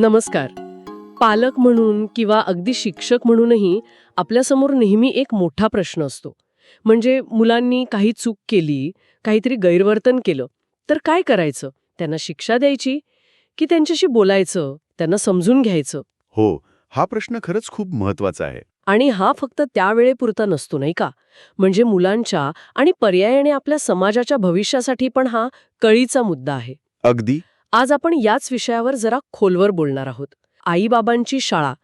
नमस्कार. पालक म्हणून किंवा अगदी शिक्षक म्हणूनही आपल्यासमोर नेहमी एक मोठा प्रश्न असतो. म्हणजे मुलांनी काही चूक केली काहीतरी गैरवर्तन केलं तर काय करायचं? त्यांना शिक्षा द्यायची? की त्यांच्याशी बोलायचं? त्यांना समजून घ्यायचं? हो हा प्रश्न खरंच खूप महत्त्वाचा आहे. आणि हा फक्त त्यावेळेपुरता नसतो नाही का? म्हणजे मुलांच्या आणि पर्यायाने आपल्या समाजाच्या भविष्यासाठी पण हा कळीचा मुद्दा आहे. अगदी. आज आपण याच विषयावर जरा खोलवर बोलणार आहोत. आईबाबांची शाळा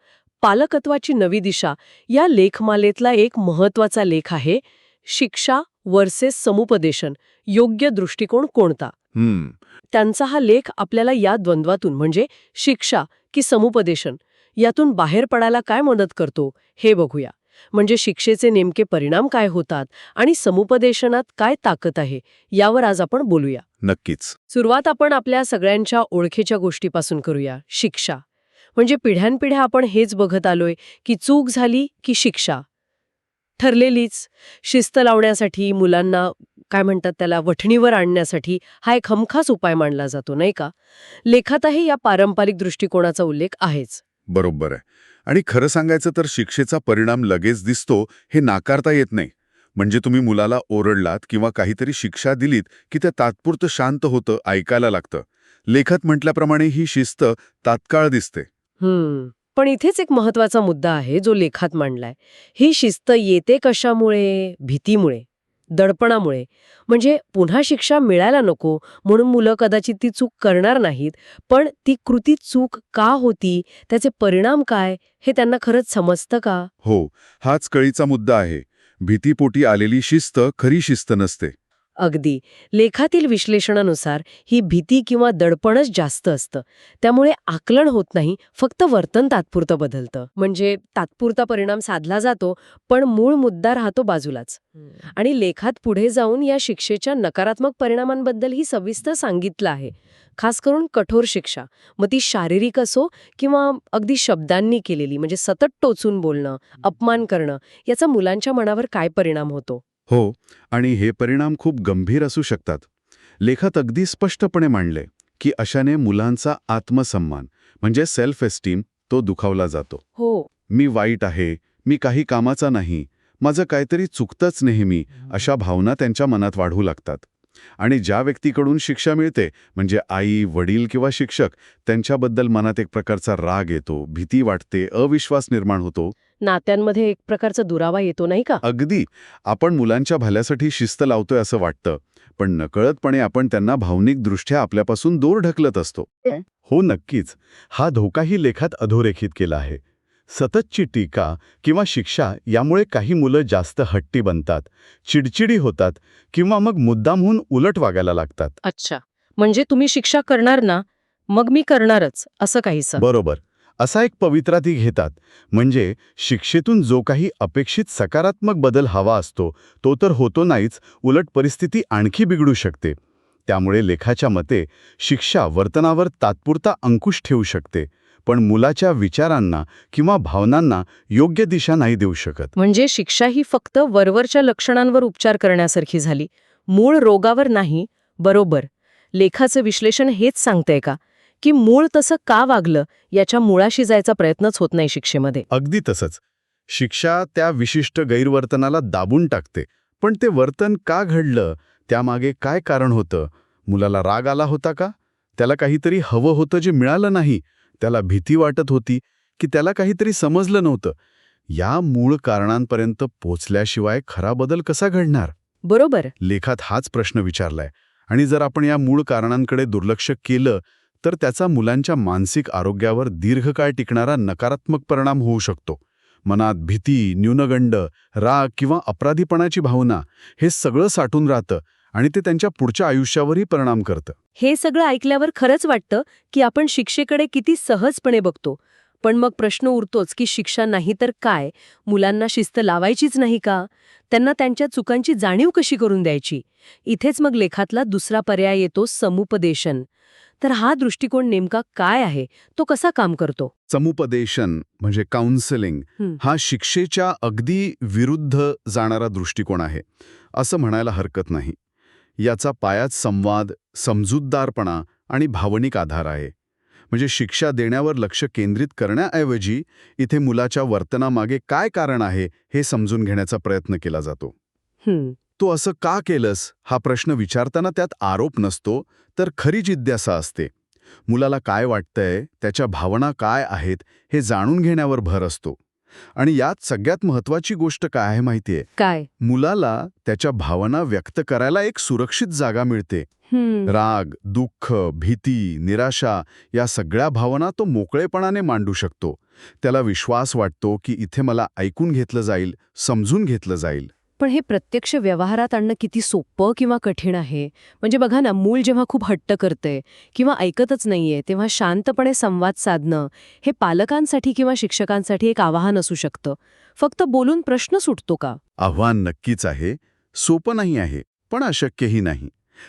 पालकत्वाची नवी दिशा या लेखमालेतला एक महत्त्वाचा लेख आहे शिक्षा वर्सेस समुपदेशन योग्य दृष्टिकोन कोणता? हम्म. त्यांचा हा लेख आपल्याला या द्वंद्वातून म्हणजे शिक्षा की समुपदेशन यातून बाहेर पडायला काय मदत करतो हे बघूया. म्हणजे शिक्षेचे नेमके परिणाम काय होतात आणि समुपदेशनात काय ताकद आहे यावर आज आपण बोलूया. नक्कीच. सुरुवात आपण आपल्या सगळ्यांच्या ओळखीच्या गोष्टीपासून करूया शिक्षा. म्हणजे पिढ्यानपिढ्या आपण हेच बघत आलोय की चूक झाली की शिक्षा. ठरलेलीच. शिस्त लावण्यासाठी मुलांना काय म्हणतात त्याला वठणीवर आणण्यासाठी हा एक हमखास उपाय मानला जातो नाही का? लेखातही या पारंपरिक दृष्टिकोनाचा उल्लेख आहेच. बरोबर आहे. आणि खरं सांगायचं तर शिक्षेचा परिणाम लगेच दिसतो हे नाकारता येत नाही. म्हणजे तुम्ही मुलाला ओरडलात किंवा काहीतरी शिक्षा दिलीत की ते तात्पुरतं शांत होतं ऐकायला लागतं. लेखात म्हटल्याप्रमाणे ही शिस्त तात्काळ दिसते. पण इथेच एक महत्त्वाचा मुद्दा आहे जो लेखात मांडलाय. ही शिस्त येते कशामुळे? भीतीमुळे. दडपणामुळे. म्हणजे पुन्हा शिक्षा मिळायला नको म्हणून मुलं कदाचित ती चूक करणार नाहीत पण ती कृती चूक का होती त्याचे परिणाम काय हे त्यांना खरंच समजतं का? हो हाच कळीचा मुद्दा आहे. भीतीपोटी आलेली शिस्त खरी शिस्त नसते. अगदी. लेखातील विश्लेषणानुसार ही भीती किंवा दडपणच जास्त असतं. त्यामुळे आकलन होत नाही फक्त वर्तन तात्पुरतं बदलतं. म्हणजे तात्पुरता परिणाम साधला जातो पण मूळ मुद्दा राहतो बाजूलाच. आणि लेखात पुढे जाऊन या शिक्षेच्या नकारात्मक परिणामांबद्दलही सविस्तर सांगितलं आहे. खास करून कठोर शिक्षा. मग ती शारीरिक असो किंवा अगदी शब्दांनी केलेली म्हणजे सतत टोचून बोलणं अपमान करणं याचा मुलांच्या मनावर काय परिणाम होतो? हो आणि हे परिणाम खूप गंभीर असू शकतात. लेखात अगदी स्पष्टपणे मांडले की अशाने मुलांचा आत्मसन्मान म्हणजे सेल्फ एस्टीम तो दुखावला जातो. हो. मी वाईट आहे मी काही कामाचा नाही माझं काहीतरी चुकतंच नेहमी अशा भावना त्यांच्या मनात वाढू लागतात. आणि ज्या व्यक्तीकडून शिक्षा मिळते म्हणजे आई वडील किंवा शिक्षक त्यांच्याबद्दल मनात एक प्रकारचा राग येतो भीती वाटते अविश्वास निर्माण होतो. नात्यांमध्ये एक प्रकारचा दुरावा येतो नाही का? अगदी. आपण मुलांच्या भल्यासाठी शिस्त लावतोय असं वाटतं पण नकळतपणे आपण त्यांना भावनिकदृष्ट्या आपल्यापासून दूर ढकलत असतो. हो? नक्कीच. हा धोकाही लेखात अधोरेखित केला आहे. सततची टीका किंवा शिक्षा यामुळे काही मुलं जास्त हट्टी बनतात चिडचिडी होतात किंवा मग मुद्दामहून उलट वागायला लागतात. अच्छा. म्हणजे तुम्ही शिक्षा करणार ना मग मी करणारच असं काहीसं. बरोबर. असा एक पवित्रा ती घेतात. म्हणजे शिक्षेतून जो काही अपेक्षित सकारात्मक बदल हवा असतो तो तर होतो नाहीच उलट परिस्थिती आणखी बिघडू शकते. त्यामुळे लेखाच्या मते शिक्षा वर्तनावर तात्पुरता अंकुश ठेवू शकते. पण मुलाच्या विचारांना किंवा भावनांना योग्य दिशा नाही देऊ शकत. म्हणजे शिक्षा ही फक्त वरवरच्या लक्षणांवर उपचार करण्यासारखी झाली. मूळ रोगावर नाही बरोबर. लेखाचं विश्लेषण हेच सांगतंय का? की मूळ तसं का वागलं याच्या मुळाशी जायचा प्रयत्नच होत नाही शिक्षेमध्ये. अगदी तसंच. शिक्षा त्या विशिष्ट गैरवर्तनाला दाबून टाकते. पण ते वर्तन का घडलं त्यामागे काय कारण होतं? मुलाला राग आला होता का? त्याला काहीतरी हवं होतं जे मिळालं नाही त्याला भीती वाटत होती की त्याला काहीतरी समजलं नव्हतं. या मूळ कारणांपर्यंत पोचल्याशिवाय खरा बदल कसा घडणार? बरोबर. लेखात हाच प्रश्न विचारलाय. आणि जर आपण या मूळ कारणांकडे दुर्लक्ष केलं तर त्याचा मुलांच्या मानसिक आरोग्यावर दीर्घकाळ टिकणारा नकारात्मक परिणाम होऊ शकतो. मनात भीती न्यूनगंड राग किंवा अपराधीपणाची भावना हे सगळं साठून राहतं. आणि ते त्यांच्या पुढच्या आयुष्यावरही परिणाम करतं. हे सगळं ऐकल्यावर खरंच वाटतं की आपण शिक्षेकडे किती सहजपणे बघतो. पण मग प्रश्न उरतोच की शिक्षा नाही तर काय? मुलांना शिस्त लावायचीच नाही का? त्यांना त्यांच्या चुकांची जाणीव कशी करून द्यायची? इथेच मग लेखातला दुसरा पर्याय येतो समुपदेशन. तर हा दृष्टिकोन नेमका काय आहे? तो कसा काम करतो? समुपदेशन म्हणजे काउन्सिलिंग हं. शिक्षेच्या अगदी विरुद्ध जाणारा दृष्टिकोन आहे. असं म्हणायला हरकत नाही. याचा पायात संवाद समजूतदारपणा आणि भावनिक आधार आहे. म्हणजे शिक्षा देण्यावर लक्ष केंद्रित करण्याऐवजी इथे मुलाच्या वर्तनामागे काय कारण आहे हे समजून घेण्याचा प्रयत्न केला जातो. तो असं का केलंस? हा प्रश्न विचारताना त्यात आरोप नसतो तर खरी जिज्ञासा असते. मुलाला काय वाटतंय त्याच्या भावना काय आहेत हे जाणून घेण्यावर भर असतो. आणि यात सगळ्यात महत्वाची गोष्ट काय आहे माहितीये? काय? मुलाला त्याच्या भावना व्यक्त करायला एक सुरक्षित जागा मिळते. राग दुःख भीती निराशा या सगळ्या भावना तो मोकळेपणाने मांडू शकतो. त्याला विश्वास वाटतो की इथे मला ऐकून घेतलं जाईल समजून घेतलं जाईल. पण हे प्रत्यक्ष व्यवहारात आणणं किती सोपं किंवा कठीण आहे? म्हणजे बघा ना मूल जेव्हा खूप हट्ट करतंय किंवा ऐकतच नाहीये तेव्हा शांतपणे संवाद साधणं हे पालकांसाठी किंवा शिक्षकांसाठी एक आवाहन असू शकतं. फक्त बोलून प्रश्न सुटतो का? आव्हान नक्कीच आहे. सोपं नाही आहे पण अशक्यही नाही.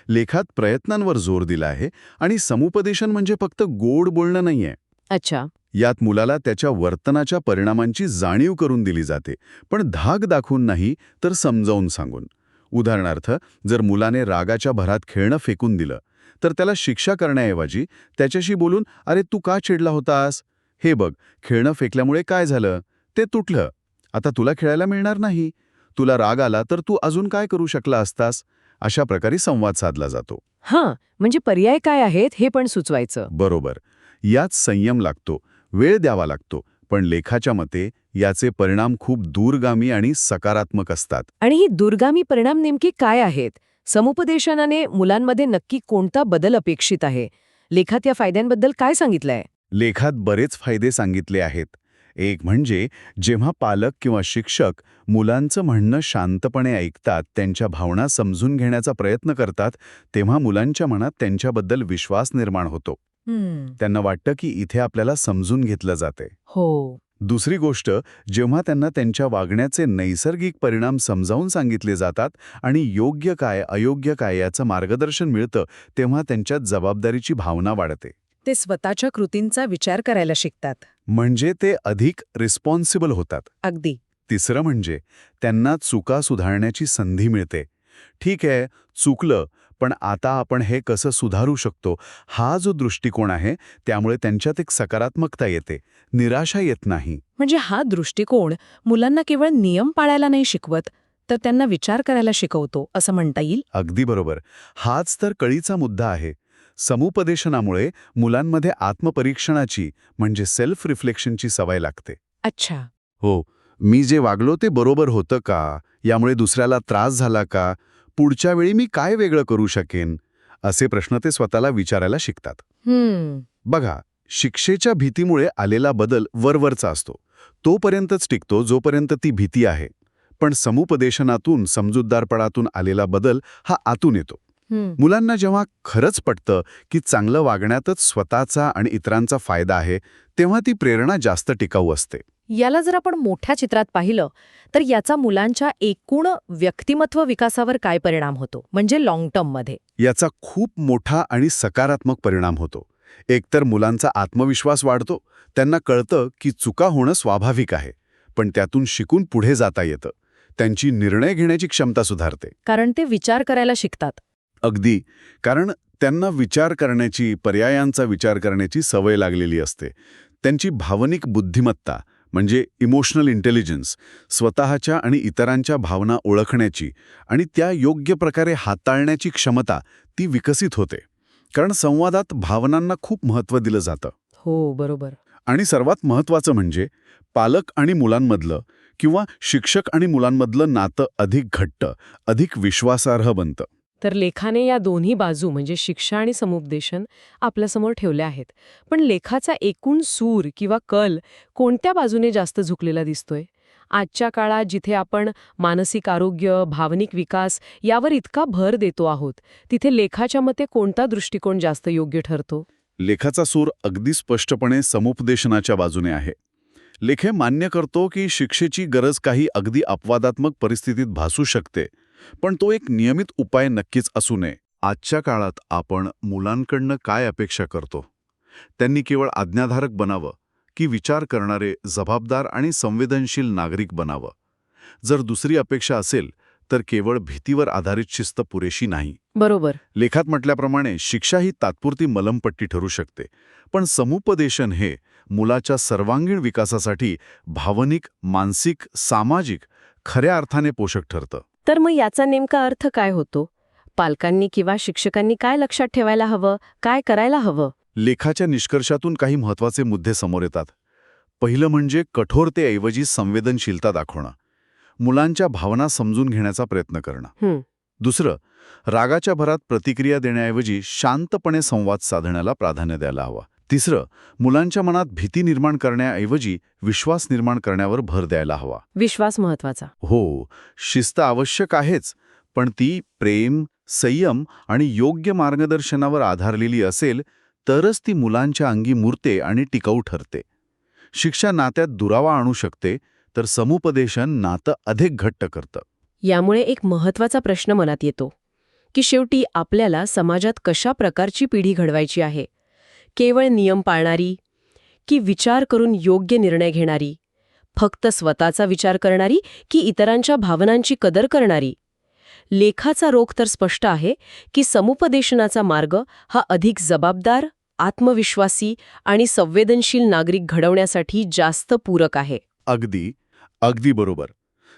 लेखात प्रयत्नांवर जोर दिला आहे आणि समुपदेशन म्हणजे फक्त गोड बोलणं नाहीये. अच्छा. यात मुलाला त्याच्या वर्तनाच्या परिणामांची जाणीव करून दिली जाते पण धाक दाखवून नाही तर समजावून सांगून. उदाहरणार्थ जर मुलाने रागाच्या भरात खेळणं फेकून दिलं तर त्याला शिक्षा करण्याऐवजी त्याच्याशी बोलून अरे तू का चिडला होतास? हे बघ खेळणं फेकल्यामुळे काय झालं? ते तुटलं. आता तुला खेळायला मिळणार नाही. तुला राग आला तर तू अजून काय करू शकला असतास? अशा प्रकारे संवाद साधला जातो. हां म्हणजे पर्याय काय आहेत हे पण सुचवायचं. बरोबर. यात संयम लागतो वेळ द्यावा लागतो पण लेखाच्या मते याचे परिणाम खूप दूरगामी आणि सकारात्मक असतात. आणि ही दुर्गामी परिणाम नेमके काय आहेत? समुपदेशनाने मुलांमध्ये नक्की कोणता बदल अपेक्षित आहे? लेखात या फायद्यांबद्दल काय सांगितलंय? लेखात बरेच फायदे सांगितले आहेत. एक म्हणजे जेव्हा पालक किंवा शिक्षक मुलांचं म्हणणं शांतपणे ऐकतात त्यांच्या भावना समजून घेण्याचा प्रयत्न करतात तेव्हा मुलांच्या मनात त्यांच्याबद्दल विश्वास निर्माण होतो. त्यांना वाटतं की इथे आपल्याला समजून घेतलं जाते हो. दुसरी गोष्ट जेव्हा त्यांना त्यांच्या वागण्याचे नैसर्गिक परिणाम समजावून सांगितले जातात आणि योग्य काय अयोग्य काय याचं मार्गदर्शन मिळतं तेव्हा त्यांच्यात जबाबदारीची भावना वाढते. ते स्वतःच्या कृतींचा विचार करायला शिकतात. म्हणजे ते अधिक रिस्पॉन्सिबल होतात. अगदी. तिसरं म्हणजे त्यांना चुका सुधारण्याची संधी मिळते. ठीक आहे चुकलं पण आता आपण हे कसं सुधारू शकतो हा जो दृष्टिकोन आहे त्यामुळे त्यांच्यात एक सकारात्मकता येते. निराशा येत नाही. म्हणजे हा दृष्टिकोन मुलांना केवळ नियम पाळायला नाही शिकवत तर त्यांना विचार करायला शिकवतो असं म्हणता येईल? अगदी बरोबर. हाच तर कळीचा मुद्दा आहे. समुपदेशनामुळे मुलांमध्ये आत्मपरीक्षणाची म्हणजे सेल्फ रिफ्लेक्शनची सवय लागते. अच्छा. हो. मी जे वागलो ते बरोबर होतं का? यामुळे दुसऱ्याला त्रास झाला का? पुढच्या वेळी मी काय वेगळं करू शकेन? असे प्रश्न ते स्वतःला विचारायला शिकतात. हम्म. बघा शिक्षेच्या भीतीमुळे आलेला बदल वरवरचा असतो. तोपर्यंतच टिकतो जोपर्यंत ती भीती आहे. पण समुपदेशनातून समजूतदारपणातून आलेला बदल हा आतून येतो. हम्म. मुलांना जेव्हा खरंच पटतं की चांगलं वागण्यातच स्वतःचा आणि इतरांचा फायदा आहे तेव्हा ती प्रेरणा जास्त टिकाऊ असते. याला जर आपण मोठ्या चित्रात पाहिलं तर याचा मुलांच्या एकूण व्यक्तिमत्व विकासावर काय परिणाम होतो? म्हणजे लॉंग टर्ममध्ये याचा खूप मोठा आणि सकारात्मक परिणाम होतो. एकतर मुलांचा आत्मविश्वास वाढतो त्यांना कळतं की चुका होणं स्वाभाविक आहे पण त्यातून शिकून पुढे जाता येतं. त्यांची निर्णय घेण्याची क्षमता सुधारते. कारण ते विचार करायला शिकतात. अगदी. कारण त्यांना विचार करण्याची पर्यायांचा विचार करण्याची सवय लागलेली असते. त्यांची भावनिक बुद्धिमत्ता म्हणजे इमोशनल इंटेलिजन्स स्वतःच्या आणि इतरांच्या भावना ओळखण्याची आणि त्या योग्य प्रकारे हाताळण्याची क्षमता ती विकसित होते. कारण संवादात भावनांना खूप महत्त्व दिलं जातं. हो बरोबर. आणि सर्वात महत्त्वाचं म्हणजे पालक आणि मुलांमधलं किंवा शिक्षक आणि मुलांमधलं नातं अधिक घट्ट अधिक विश्वासार्ह बनतं. तर लेखाने या दोन्ही बाजू म्हणजे शिक्षा आणि समुपदेशन आपल्यासमोर ठेवल्या आहेत. पण लेखाचा एकूण सूर किंवा कल कोणत्या बाजूने जास्त झुकलेला दिसतोय? आजच्या काळात जिथे आपण मानसिक आरोग्य भावनिक विकास यावर इतका भर देतो आहोत तिथे लेखाच्या मते कोणता दृष्टिकोन जास्त योग्य ठरतो? लेखाचा सूर अगदी स्पष्टपणे समुपदेशनाच्या बाजूने आहे. लेखे मान्य करतो की शिक्षेची गरज काही अगदी अपवादात्मक परिस्थितीत भासू शकते पण तो एक नियमित उपाय नक्कीच असू नये. आजच्या काळात आपण मुलांकडनं काय अपेक्षा करतो? त्यांनी केवळ आज्ञाधारक बनावं की विचार करणारे जबाबदार आणि संवेदनशील नागरिक बनावं? जर दुसरी अपेक्षा असेल तर केवळ भीतीवर आधारित शिस्त पुरेशी नाही. बरोबर. लेखात म्हटल्याप्रमाणे शिक्षा ही तात्पुरती मलमपट्टी ठरू शकते. पण समुपदेशन हे मुलाच्या सर्वांगीण विकासासाठी भावनिक मानसिक सामाजिक खऱ्या अर्थाने पोषक ठरतं. तर मग याचा नेमका अर्थ काय होतो? पालकांनी किंवा शिक्षकांनी काय लक्षात ठेवायला हवं? काय करायला हवं? लेखाच्या निष्कर्षातून काही महत्त्वाचे मुद्दे समोर येतात. पहिलं म्हणजे कठोरतेऐवजी संवेदनशीलता दाखवणं. मुलांच्या भावना समजून घेण्याचा प्रयत्न करणं. दुसरं रागाच्या भरात प्रतिक्रिया देण्याऐवजी शांतपणे संवाद साधण्याला प्राधान्य द्यायला हवा. तिसरं मुलांच्या मनात भीती निर्माण करण्याऐवजी विश्वास निर्माण करण्यावर भर द्यायला हवा. विश्वास महत्त्वाचा हो शिस्त आवश्यक आहेच पण ती प्रेम संयम आणि योग्य मार्गदर्शनावर आधारलेली असेल तरच ती मुलांच्या अंगी मुरते आणि टिकाऊ ठरते. शिक्षा नात्यात दुरावा आणू शकते तर समुपदेशन नातं अधिक घट्ट करतं. यामुळे एक महत्त्वाचा प्रश्न मनात येतो की शेवटी आपल्याला समाजात कशा प्रकारची पिढी घडवायची आहे? केवळ नियम पाळणारी की विचार करून योग्य निर्णय घेणारी फक्त स्वतःचा विचार करणारी की इतरांच्या भावनांची कदर करणारी? लेखाचा रोख तर स्पष्ट आहे की समुपदेशनाचा मार्ग हा अधिक जबाबदार आत्मविश्वासी आणि संवेदनशील नागरिक घडवण्यासाठी जास्त पूरक आहे. अगदी अगदी बरोबर.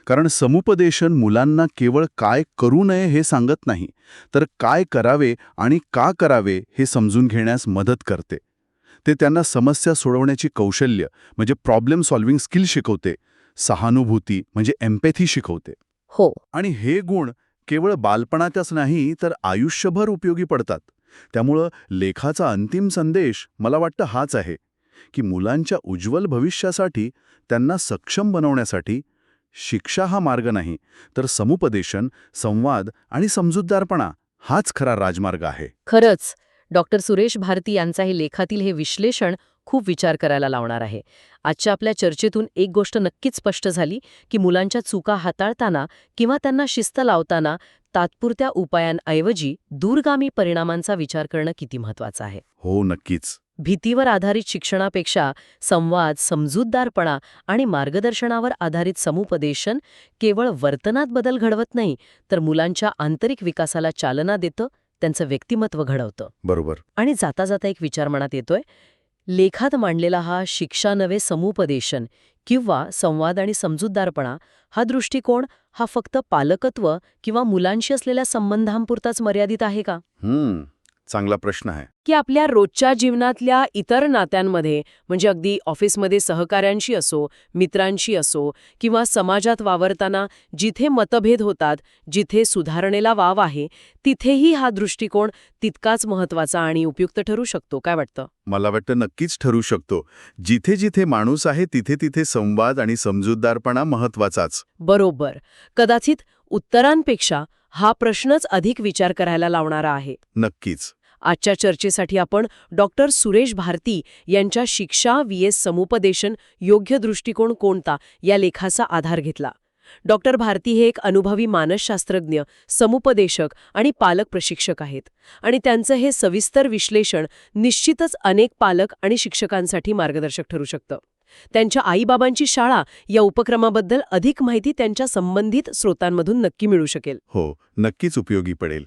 कारण समुपदेशन मुलांना केवळ काय करू नये हे सांगत नाही तर काय करावे आणि का करावे हे समजून घेण्यास मदत करते. ते त्यांना समस्या सोडवण्याची कौशल्य म्हणजे प्रॉब्लेम सॉल्व्हिंग स्किल शिकवते सहानुभूती म्हणजे एम्पॅथी शिकवते. हो. आणि हे गुण केवळ बालपणातच नाही तर आयुष्यभर उपयोगी पडतात. त्यामुळं लेखाचा अंतिम संदेश मला वाटतं हाच आहे की मुलांच्या उज्ज्वल भविष्यासाठी त्यांना सक्षम बनवण्यासाठी शिक्षा हा मार्ग नाही तर समुपदेशन संवाद आणि समजूतदारपणा हाच खरा राजमार्ग आहे. खरंच डॉक्टर सुरेश भारती यांचा हे लेखातील हे विश्लेषण खूप विचार करायला लावणार आहे. आजच्या आपल्या चर्चेतून एक गोष्ट नक्कीच स्पष्ट झाली की मुलांच्या चुका हाताळताना किंवा त्यांना शिस्त लावताना तात्पुरत्या उपायांऐवजी दूरगामी परिणामांचा विचार करणं किती महत्वाचं आहे. हो नक्कीच. भीतीवर आधारित शिक्षणापेक्षा संवाद समजूतदारपणा आणि मार्गदर्शनावर आधारित समुपदेशन केवळ वर्तनात बदल घडवत नाही तर मुलांच्या आंतरिक विकासाला चालना देतं त्यांचं व्यक्तिमत्व घडवतं. बरोबर. आणि जाता जाता एक विचार मनात येतोय लेखात मांडलेला हा शिक्षा नवे समुपदेशन किंवा संवाद आणि समजूतदारपणा हा दृष्टिकोन हा फक्त पालकत्व किंवा मुलांशी असलेल्या संबंधांपुरताच मर्यादित आहे का? चांगला प्रश्न आहे. की आपल्या रोजच्या जीवनातल्या इतर नात्यांमध्ये म्हणजे अगदी ऑफिसमध्ये सहकाऱ्यांशी असो मित्रांशी असो किंवा समाजात वावरताना जिथे मतभेद होतात जिथे सुधारणेला वाव आहे तिथेही हा दृष्टिकोन तितकाच महत्त्वाचा आणि उपयुक्त ठरू शकतो काय वाटतं? मला वाटतं नक्कीच ठरू शकतो. जिथे जिथे माणूस आहे तिथे तिथे संवाद आणि समजूतदारपणा महत्वाचाच बरोबर. कदाचित उत्तरांपेक्षा हा प्रश्नच अधिक विचार करायला लावणारा आहे. नक्कीच. आजच्या चर्चेसाठी आपण डॉक्टर सुरेश भारती यांच्या शिक्षा व्हीएस समुपदेशन योग्य दृष्टिकोन कोणता या लेखाचा आधार घेतला. डॉक्टर भारती हे एक अनुभवी मानसशास्त्रज्ञ समुपदेशक आणि पालक प्रशिक्षक आहेत आणि त्यांचं हे सविस्तर विश्लेषण निश्चितच अनेक पालक आणि शिक्षकांसाठी मार्गदर्शक ठरू शकतं. त्यांच्या आईबाबांची शाळा या उपक्रमाबद्दल अधिक माहिती त्यांच्या संबंधित स्रोतांमधून नक्की मिळू शकेल. हो नक्कीच उपयोगी पडेल.